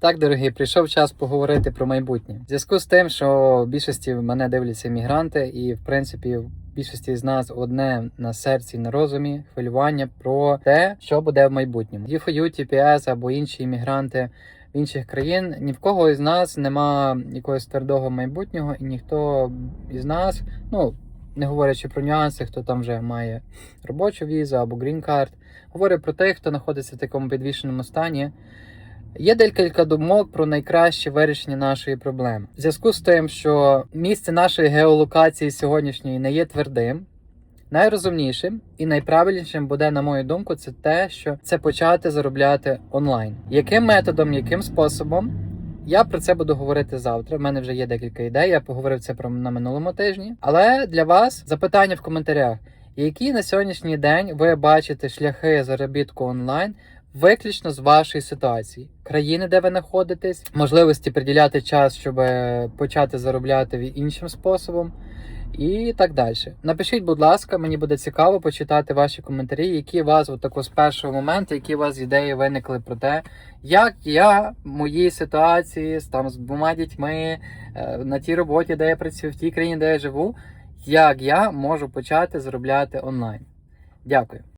Так, дорогі, прийшов час поговорити про майбутнє. В зв'язку з тим, що в більшості мене дивляться мігранти, і в принципі в більшості з нас одне на серці і на розумі хвилювання про те, що буде в майбутньому. U4U, TPS або інші іммігранти в інших країн. Ні в кого із нас нема якогось твердого майбутнього, і ніхто із нас, ну не говорячи про нюанси, хто там вже має робочу візу або грін-карт, говорю про тих, хто знаходиться в такому підвішеному стані. Є декілька думок про найкраще вирішення нашої проблеми. В зв'язку з тим, що місце нашої геолокації сьогоднішньої не є твердим. Найрозумнішим і найправильнішим буде, на мою думку, це те, що це почати заробляти онлайн. Яким методом, яким способом? Я про це буду говорити завтра. У мене вже є декілька ідей. Я поговорив це про на минулому тижні. Але для вас запитання в коментарях: які на сьогоднішній день ви бачите шляхи заробітку онлайн виключно з вашої ситуації, країни, де ви знаходитесь, можливості приділяти час, щоб е, почати заробляти іншим способом. І так далі. Напишіть, будь ласка, мені буде цікаво почитати ваші коментарі, які у вас от тако з першого моменту, які у вас ідеї виникли про те, як я в моїй ситуації там з двома дітьми е, на тій роботі, де я працюю, в тій країні, де я живу, як я можу почати заробляти онлайн. Дякую.